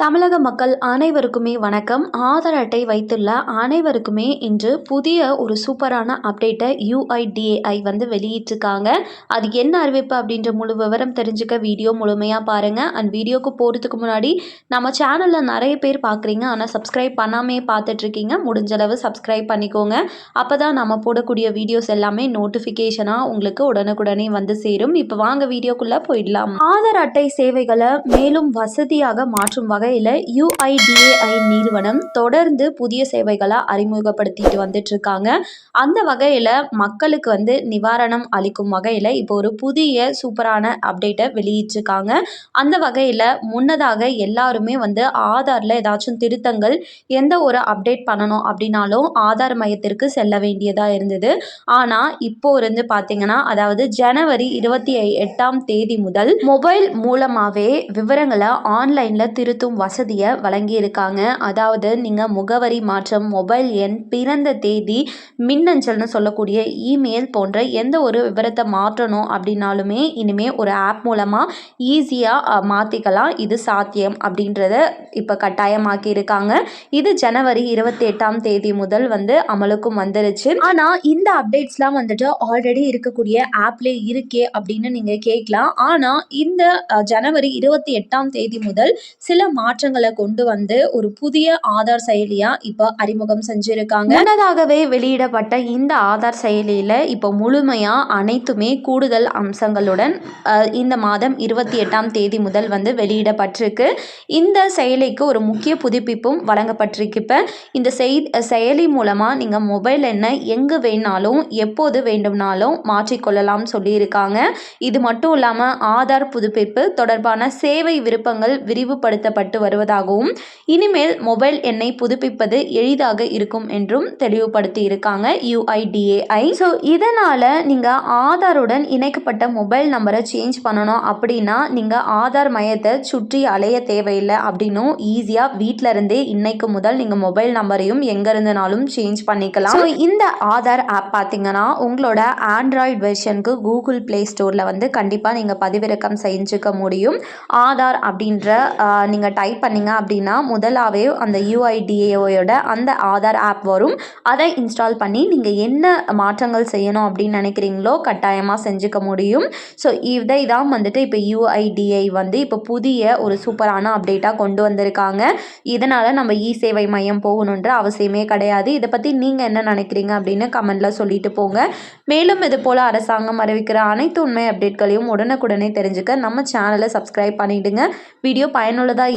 தமிழக மக்கள் அனைவருக்குமே வணக்கம். ஆதார் அட்டை வைத்துள்ள அனைவருக்குமே இன்று புதிய ஒரு சூப்பரான அப்டேட்டை யூஐடிஏஐ வந்து வெளியிட்டிருக்காங்க. அது என்ன அறிவிப்பு அப்படின்ற முழு விவரம் தெரிஞ்சுக்க வீடியோ முழுமையாக பாருங்கள் அண்ட் வீடியோக்கு போகிறதுக்கு முன்னாடி நம்ம சேனலில் நிறைய பேர் பார்க்குறீங்க ஆனால் சப்ஸ்கிரைப் பண்ணாமே பார்த்துட்ருக்கீங்க முடிஞ்சளவு சப்ஸ்கிரைப் பண்ணிக்கோங்க. அப்போ தான் நம்ம போடக்கூடிய வீடியோஸ் எல்லாமே நோட்டிஃபிகேஷனாக உங்களுக்கு உடனுக்குடனே வந்து சேரும். இப்போ வாங்க வீடியோக்குள்ளே போயிடலாம். ஆதார் அட்டை சேவைகளை மேலும் வசதியாக மாற்றும் வகை வகையில் யூஐடிஏஐ நிறுவனம் தொடர்ந்து புதிய சேவைகளை அறிமுகப்படுத்திட்டு வந்துட்டு இருக்காங்க அந்த வகையில் மக்களுக்கு வந்து நிவாரணம் அளிக்கும் வகையில் இப்போ ஒரு புதிய சூப்பரான அப்டேட்டை வெளியிட்டிருக்காங்க. அந்த வகையில் முன்னதாக எல்லாருமே வந்து ஆதாரில் ஏதாச்சும் திருத்தங்கள் எந்த ஒரு அப்டேட் பண்ணணும் அப்படின்னாலும் ஆதார் மையத்திற்கு செல்ல வேண்டியதாக இருந்தது. ஆனால் இப்போ இருந்து பார்த்தீங்கன்னா அதாவது ஜனவரி இருபத்தி எட்டாம் தேதி முதல் மொபைல் மூலமாகவே விவரங்களை ஆன்லைனில் திருத்தும் வசதியை வழங்கியிருக்காங்க. அதாவது நீங்கள் முகவரி மாற்றம் மொபைல் எண் பிறந்த தேதி மின்னஞ்சல்னு சொல்லக்கூடிய இமெயில் போன்ற எந்த ஒரு விவரத்தை மாற்றணும் அப்படின்னாலுமே இனிமேல் ஒரு ஆப் மூலமாக ஈஸியாக மாற்றிக்கலாம் இது சாத்தியம் அப்படின்றத இப்போ கட்டாயமாக்கி இருக்காங்க இது ஜனவரி இருபத்தி எட்டாம் தேதி முதல் வந்து அமலுக்கும் வந்துருச்சு. ஆனால் இந்த அப்டேட்ஸ்லாம் வந்துட்டு ஆல்ரெடி இருக்கக்கூடிய ஆப்லே இருக்கே அப்படின்னு நீங்கள் கேட்கலாம். ஆனால் இந்த ஜனவரி இருபத்தி எட்டாம் தேதி முதல் சில மா மாற்றங்களை கொண்டு வந்து ஒரு புதிய ஆதார் செயலியா இப்போ அறிமுகம் செஞ்சிருக்காங்க. முன்னதாகவே வெளியிடப்பட்ட இந்த ஆதார் செயலியில இப்போ முழுமையா அனைத்துமே கூடுதல் அம்சங்களுடன் இந்த மாதம் இருபத்தி எட்டாம் தேதி முதல் வந்து வெளியிடப்பட்டிருக்கு. இந்த செயலிக்கு ஒரு முக்கிய புதுப்பிப்பும் வழங்கப்பட்டிருக்கு இப்போ. இந்த செய் செயலி மூலமாக நீங்கள் மொபைல் எண்ணை எங்கு வேணாலும் எப்போது வேண்டும்னாலும் மாற்றிக்கொள்ளலாம் சொல்லியிருக்காங்க. இது மட்டும் இல்லாமல் ஆதார் புதுப்பிப்பு தொடர்பான சேவை விருப்பங்கள் விரிவுபடுத்தப்பட்டு வருவதாகவும் இனிமேல் மொபைல் எண்ணை புதுப்பிப்பது எளிதாக இருக்கும் என்றும் தெளிவுபடுத்தி இருக்காங்க யூஐடிஏஐ. ஸோ இதனால் நீங்கள் ஆதாருடன் இணைக்கப்பட்ட மொபைல் நம்பரை சேஞ்ச் பண்ணணும் அப்படின்னா நீங்கள் ஆதார் மையத்தை சுற்றி அலைய தேவையில்லை அப்படின்னும் ஈஸியாக வீட்டில் இருந்தே இன்னைக்கு முதல் நீங்கள் மொபைல் நம்பரையும் எங்கே இருந்தனாலும் சேஞ்ச் பண்ணிக்கலாம். ஸோ இந்த ஆதார் ஆப் பார்த்தீங்கன்னா உங்களோட ஆண்ட்ராய்டு வெர்ஷனுக்கு கூகுள் ப்ளே ஸ்டோரில் வந்து கண்டிப்பாக நீங்கள் பதிவிறக்கம் செஞ்சுக்க முடியும். ஆதார் அப்படின்ற நீங்கள் டைப் பண்ணிங்க அப்படின்னா முதலாவே அந்த யூஐடிஏஓயோட அந்த ஆதார் ஆப் வரும். அதை இன்ஸ்டால் பண்ணி நீங்கள் என்ன மாற்றங்கள் செய்யணும் அப்படின்னு நினைக்கிறீங்களோ கட்டாயமாக செஞ்சுக்க முடியும். ஸோ இதை தான் வந்துட்டு இப்போ யூஐடிஐ வந்து இப்போ புதிய ஒரு சூப்பரான அப்டேட்டாக கொண்டு வந்திருக்காங்க. இதனால் நம்ம இ சேவை மையம் போகணுன்ற அவசியமே கிடையாது. இதை பற்றி நீங்கள் என்ன நினைக்கிறீங்க அப்படின்னு கமெண்டில் சொல்லிட்டு போங்க. மேலும் இது போல் அரசாங்கம் அறிவிக்கிற அனைத்து உண்மை அப்டேட்களையும் உடனுக்குடனே தெரிஞ்சுக்க நம்ம சேனலை சப்ஸ்கிரைப் பண்ணிவிடுங்க வீடியோ பயனுள்ளதாக